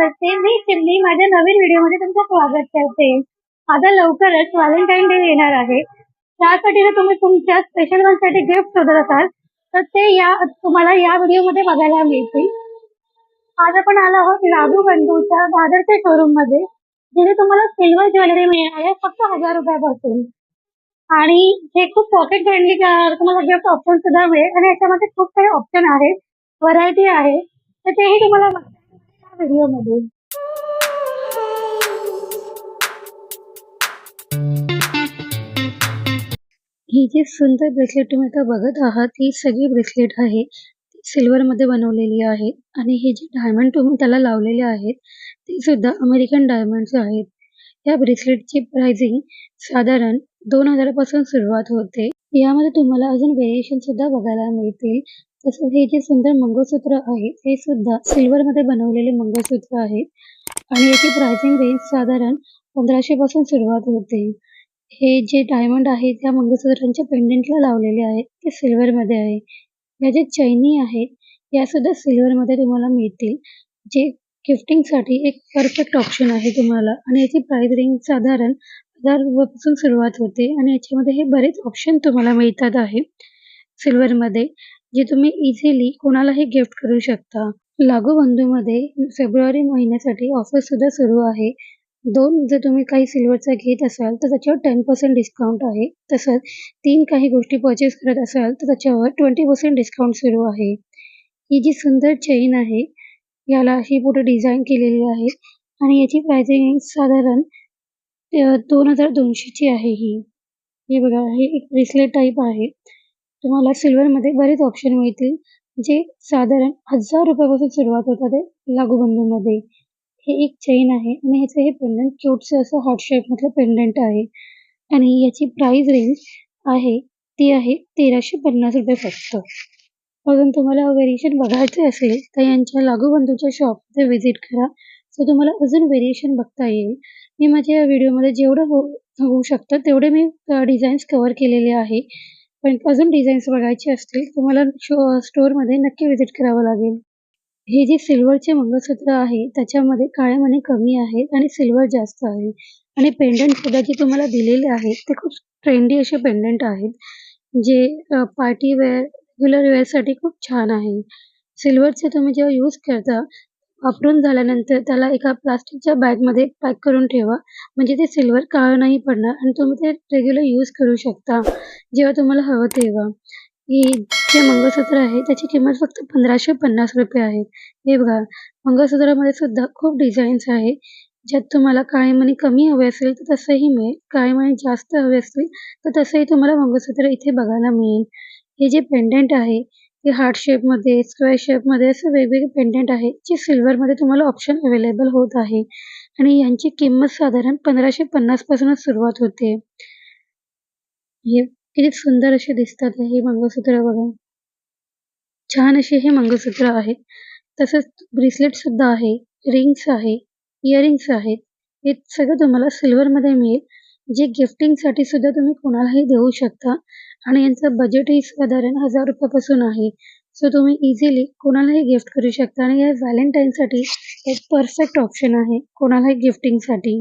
मी माझ्या नवीन व्हिडिओमध्ये तुमचं स्वागत करते. आता लवकरच व्हॅलेंटाईन डे येणार आहे. त्यासाठी जर तुम्ही तुमच्या स्पेशलसाठी गिफ्ट शोधत असाल तर ते या तुम्हाला या व्हिडिओमध्ये बघायला मिळतील. आज आपण आलो आहोत लागू बंधूच्या दादरच्या शोरूममध्ये जिथे तुम्हाला सिल्वर ज्वेलरी मिळणार आहे फक्त हजार रुपयापासून. आणि हे खूप पॉकेट फ्रेंडली तुम्हाला गिफ्ट ऑप्शन सुद्धा मिळेल. आणि याच्यामध्ये खूप सारे ऑप्शन आहेत व्हरायटी आहे. तर तेही तुम्हाला व्हिडिओमध्ये ही जी सुंदर ब्रेसलेट तुम्ही आता बघत आहात ही सगळी ब्रेसलेट आहे. सिल्वर मध्ये बनवलेली आहे. आणि हे जे डायमंड तुम्ही त्याला लावलेले आहेत ते सुद्धा अमेरिकन डायमंड्स आहेत. या ब्रेसलेटची प्राइसिंग साधारण दोन हजारापासून सुरुवात होते. यामध्ये तुम्हाला अजून व्हेरिएशन सुद्धा बघायला मिळतील. तसंच हे जे सुंदर मंगळसूत्र आहे ते सुद्धा सिल्वर मध्ये बनवलेले मंगळसूत्र आहे. आणि याची प्राइसिंग रेंज साधारण पंधराशे पासून सुरुवात होते. हे जे डायमंड आहे त्या मंगळसूत्रांच्या पेंडेंटला लावलेले आहे ते सिल्वर मध्ये आहे. या जे चैनी आहेत या सुद्धा सिल्वर मध्ये तुम्हाला मिळतील. जे गिफ्टिंगसाठी एक परफेक्ट ऑप्शन आहे तुम्हाला. आणि याची प्राइस रेंज साधारण हजार रुपयापासून सुरुवात होते. आणि याच्यामध्ये हे बरेच ऑप्शन तुम्हाला मिळतात आहे सिल्वर मध्ये जे तुम्ही इझिली कोणालाही गिफ्ट करू शकता. लागू बंधूमध्ये फेब्रुवारी महिन्यासाठी ऑफर सुद्धा सुरू आहे. दोन जर तुम्ही काही सिल्वरचा घेत असाल तर त्याच्यावर टेन पर्सेंट डिस्काउंट आहे. तसंच तीन काही गोष्टी परचेस करत असाल तर त्याच्यावर ट्वेंटी पर्सेंट डिस्काउंट सुरू आहे. ही जी सुंदर चेन आहे याला ही पुढे डिझाईन केलेली आहे. आणि याची प्राइसिंग साधारण दोन हजार दोनशेची आहे ही. हे बघा हे एक ब्रेसलेट टाईप आहे. तुम्हाला सिल्वरमध्ये बरेच ऑप्शन मिळतील. जे साधारण हजार रुपयापासून सुरुवात होतात ते लागूबंधूमध्ये हे एक चेन आहे आणि ह्याचं हे पेंडंट क्यूटचं असं हार्ट शेपमधलं पेंडंट आहे. आणि याची प्राइस रेंज आहे ती आहे तेराशे पन्नास रुपये फक्त. अजून तुम्हाला व्हेरिएशन बघायचे असेल तर यांच्या लागूबंधूच्या शॉपमध्ये व्हिजिट करा. सो तुम्हाला अजून व्हेरिएशन बघता येईल. मी माझ्या या व्हिडिओमध्ये जेवढं हो होऊ शकतं तेवढे मी डिझाईन्स कव्हर केलेले आहे. पण अजून डिझाईन्स बघायचे असतील तुम्हाला शो स्टोअरमध्ये नक्की व्हिजिट करावं लागेल. हे जे सिल्वरचे मंगळसूत्र आहे त्याच्यामध्ये काळे मणी कमी आहेत आणि सिल्वर जास्त आहे. आणि पेंडंट सुद्धा जे तुम्हाला दिलेले आहेत ते खूप ट्रेंडी असे पेंडंट आहेत. जे पार्टी वेअर रेग्युलर वेअरसाठी खूप छान आहे. सिल्वरचे तुम्ही जेव्हा यूज करता वापरून झाल्यानंतर त्याला एका प्लास्टिकच्या बॅगमध्ये पॅक करून ठेवा. म्हणजे ते सिल्वर काळं नाही पडणार आणि तुम्ही ते रेग्युलर यूज करू शकता. जेव्हा तुम्हाला हवं तेव्हा. हे जे मंगळसूत्र आहे त्याची किंमत फक्त पंधराशे पन्नास रुपये आहे. हे बघा मंगळसूत्रामध्ये सुद्धा खूप डिझाईन्स आहे. ज्यात तुम्हाला काळे मणी कमी हवे असेल तर तसंही मिळेल. काळे मणी जास्त हवे असतील तर तसंही तुम्हाला मंगळसूत्र इथे बघायला मिळेल. हे जे पेंडंट आहे ते हार्ट शेपमध्ये स्क्वेअर शेपमध्ये असे वेगवेगळे पेंडंट आहे जे सिल्वरमध्ये तुम्हाला ऑप्शन अवेलेबल होत आहे. आणि यांची किंमत साधारण पंधराशे पन्नास पासूनच सुरुवात होते. हे किती सुंदर असे दिसतात हे मंगळसूत्र बघा. छान असे हे मंगळसूत्र आहे तसंच ब्रेसलेट सुद्धा आहे रिंग्स आहे इयरिंग्स आहेत. हे सगळं तुम्हाला सिल्वरमध्ये मिळेल. जे गिफ्टिंगसाठी सुद्धा तुम्ही कोणालाही देऊ शकता. आणि यांचं बजेटही साधारण हजार रुपयापासून आहे. सो तुम्ही इझिली कोणालाही गिफ्ट करू शकता आणि या व्हॅलेंटाईनसाठी एक परफेक्ट ऑप्शन आहे कोणालाही गिफ्टिंगसाठी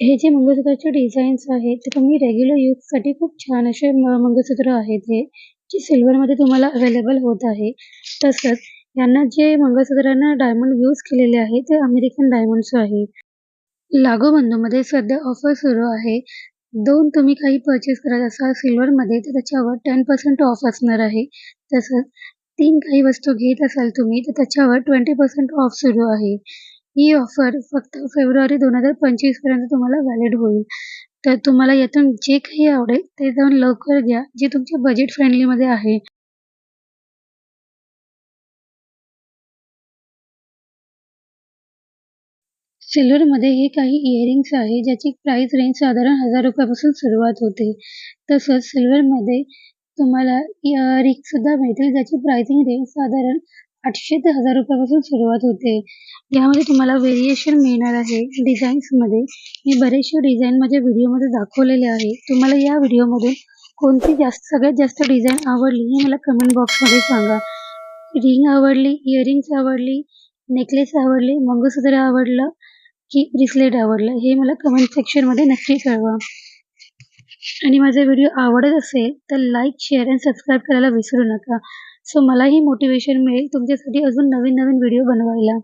हे जे मंगळसूत्राचे डिझाईन्स आहेत ते तुम्ही रेग्युलर यूजसाठी खूप छान असे मंगळसूत्र आहेत हे जे सिल्वरमध्ये तुम्हाला अवेलेबल होत आहे. तसंच यांना जे मंगळसूत्रांना डायमंड यूज केलेले आहे ते अमेरिकन डायमंड्स आहे. लागोबंधूमध्ये सध्या ऑफर सुरू आहे. दोन तुम्ही काही परचेस करत असाल सिल्वरमध्ये तर त्याच्यावर टेन पर्सेंट ऑफ असणार आहे. तसंच तीन काही वस्तू घेत असाल तुम्ही तर त्याच्यावर ट्वेंटी पर्सेंट ऑफ सुरू आहे. ही ऑफर फक्त फेब्रुवारी दोन हजार पंचवीसपर्यंत तुम्हाला व्हॅलिड होईल. तर तुम्हाला यातून जे काही आवडेल ते जाऊन लवकर घ्या जे तुमच्या बजेट फ्रेंडलीमध्ये आहे. सिल्वरमध्ये हे काही इयरिंग्स आहे ज्याची प्राइस रेंज साधारण हजार रुपयापासून सुरुवात होते. तसंच सिल्वरमध्ये तुम्हाला रिंग सुद्धा मिळतील ज्याची प्राइसिंग रेंज साधारण आठशे ते हजार रुपयापासून सुरुवात होते. यामध्ये तुम्हाला व्हेरिएशन मिळणार आहे डिझाईन्समध्ये मी बरेचसे डिझाईन माझ्या व्हिडिओमध्ये दाखवलेले आहे. तुम्हाला या व्हिडिओमधून कोणती जास्त सगळ्यात जास्त डिझाईन आवडली हे मला कमेंट बॉक्समध्ये सांगा. रिंग आवडली इयरिंग्स आवडली नेकलेस आवडली मंगळसूत्र आवडलं की ब्रेसलेट आवडलं हे मला कमेंट सेक्शनमध्ये नक्की कळवा. आणि माझा व्हिडिओ आवडत असेल तर लाईक शेअर आणि सबस्क्राईब करायला विसरू नका. सो मलाही मोटिवेशन मिळेल तुमच्यासाठी अजून नवीन नवीन व्हिडिओ बनवायला.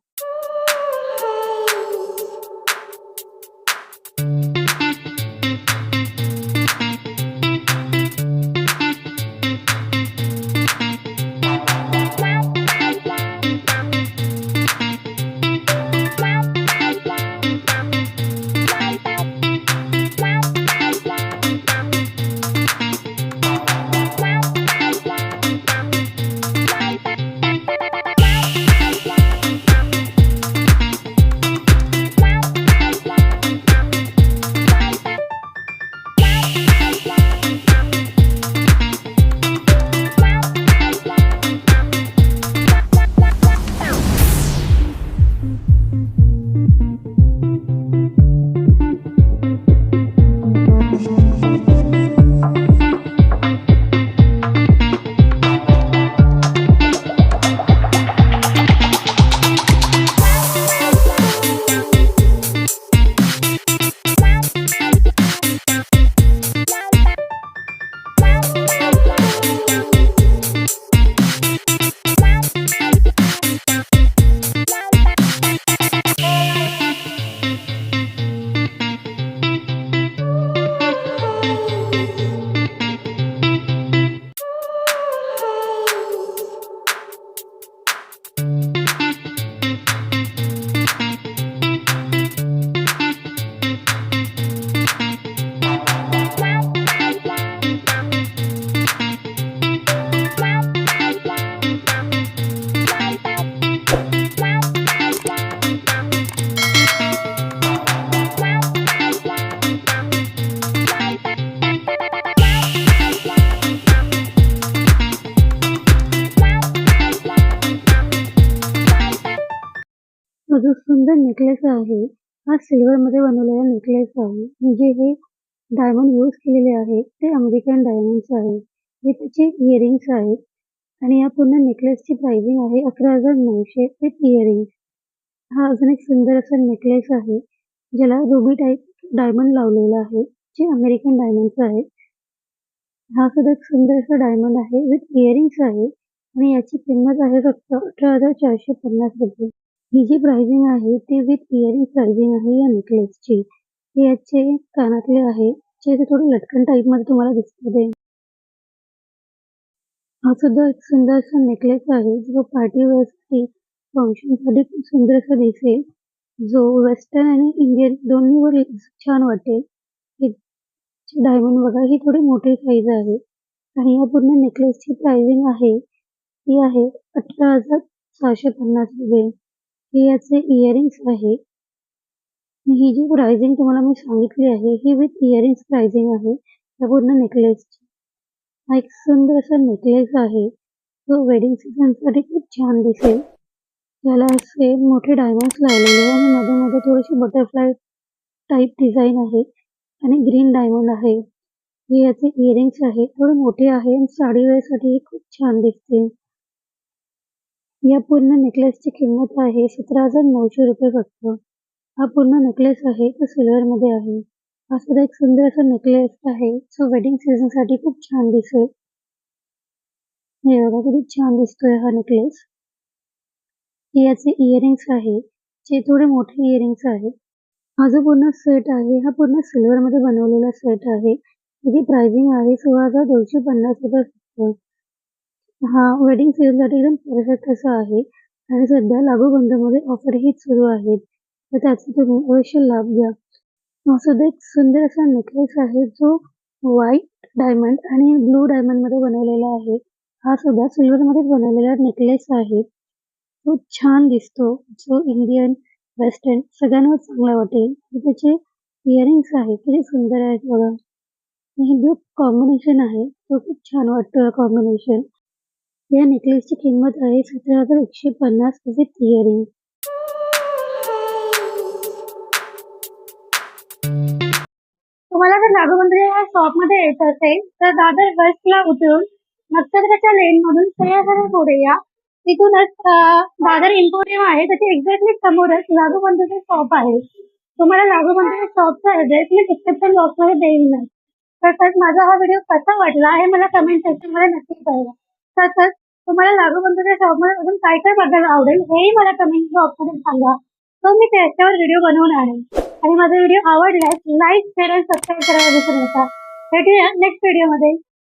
जो सुंदर नेकलेस आहे. हा सिल्वर मध्ये बनवलेला नेकलेस आहे. म्हणजे हे डायमंड यूज केलेले आहे. ते अमेरिकन डायमंड्स आहे. हे त्याचे इयरिंग्स आहेत. आणि या पूर्ण नेकलेसची प्राइसिंग आहे अकरा हजार नऊशे विथ इयरिंग्स हा अजून एक सुंदर असा नेकलेस आहे. ज्याला रुबी टाईप डायमंड लावलेला आहे. जे अमेरिकन डायमंड्स आहे हा सुद्धा एक सुंदर असा डायमंड आहे विथ इयरिंग्स आहे. आणि याची किंमत आहे फक्त अठरा हजार चारशे पन्नास रुपये. ही जी प्राइसिंग आहे ती विथ इयरिंग प्राइसिंग आहे या नेकलेसची हे याचे कानातले आहे. जे ते थोडे लटकन टाईपमध्ये तुम्हाला दिसते हा सुद्धा एक सुंदर असा नेकलेस आहे. जो पार्टी वेअरसाठी फंक्शनसाठी खूप सुंदर असा दिसेल. जो वेस्टर्न आणि इंडियन दोन्हीवर छान वाटेल. डायमंड बघा ही थोडी मोठी साईज आहे. आणि या पूर्ण नेकलेसची प्राइसिंग आहे. ती आहे अठरा हजार सहाशे पन्नास रुपये. हे याचे इयरिंग्स आहे. ही जी प्राइसिंग तुम्हाला मी सांगितली आहे ही विथ इयरिंग्स प्राइसिंग आहे. या पूर्ण नेकलेसची हा एक सुंदर असा नेकलेस आहे. जो वेडिंग सीझनसाठी खूप छान दिसेल. याला असे मोठे डायमंड्स लावलेले आहे आणि मध्ये मध्ये थोडीशी बटरफ्लाय टाईप डिझाईन आहे आणि ग्रीन डायमंड आहे. हे याचे इयरिंग्स आहे. थोडे मोठे आहे आणि साडी वेअरसाठी खूप छान दिसते या पूर्ण नेकलेसची किंमत आहे सतरा हजार नऊशे रुपये फक्त. हा पूर्ण नेकलेस आहे तो सिल्वर मध्ये आहे. हा सुद्धा एक सुंदर असा नेकलेस आहे सो वेडिंग सीझनसाठी खूप छान दिसेल. हे बघा किती छान दिसतोय हा नेकलेस हे याचे इयरिंग्स आहे जे थोडे मोठे इयरिंग्स आहे हा जो पूर्ण सेट आहे हा पूर्ण सिल्वर मध्ये बनवलेला सेट आहे. त्याची प्राइसिंग आहे सोळा हजार दोनशे पन्नास रुपये फक्त. हा वेडिंग सीझनसाठी एकदम परफेक्ट असा आहे. आणि सध्या लागू मध्ये ऑफर ही सुरू आहेत. तर त्याचा तुम्ही अवश्य लाभ घ्या. हा सुद्धा एक सुंदर असा नेकलेस आहे जो व्हाईट डायमंड आणि ब्लू डायमंडमध्ये बनवलेला आहे. हा सुद्धा सिल्वर मध्ये बनवलेला नेकलेस आहे. तो छान दिसतो. जो इंडियन वेस्टर्न सगळ्यांवर चांगला वाटेल. त्याचे इयरिंग्स आहे किती सुंदर आहेत बघा. आणि जो कॉम्बिनेशन आहे तो खूप छान वाटतो कॉम्बिनेशन या नेकलेसची किंमत आहे सतरा हजार एकशे पन्नास विथ इयरिंग तुम्हाला जर नागमंदिर या शॉपमध्ये यायचं असेल तर दादर बसला उतरून नक्षत्राच्या लेन मधून सह्याद्री पुढे या. तिथूनच दादर इम्पोरियम आहे. त्याच्या एक्झॅक्टली समोरच नागोबंदूचं शॉप आहे. तुम्हाला लागूबंधूच्या शॉपचा ऍड्रेस मी डिस्क्रिप्शन बॉक्समध्ये देईन. तसंच माझा हा व्हिडिओ कसा वाटला हे मला कमेंट सेक्शनमध्ये नक्की कळवा. तसंच तुम्हाला लागूबंधूच्या शॉपमध्ये अजून काय काय बघायला आवडेल हेही मला कमेंट बॉक्समध्ये सांगा. तो मी त्याच्यावर व्हिडिओ बनवून आणेन. आणि माझा व्हिडिओ आवडल्यास लाईक शेअर आणि सबस्क्राईब करायला विसरू नका. भेटूया नेक्स्ट व्हिडिओमध्ये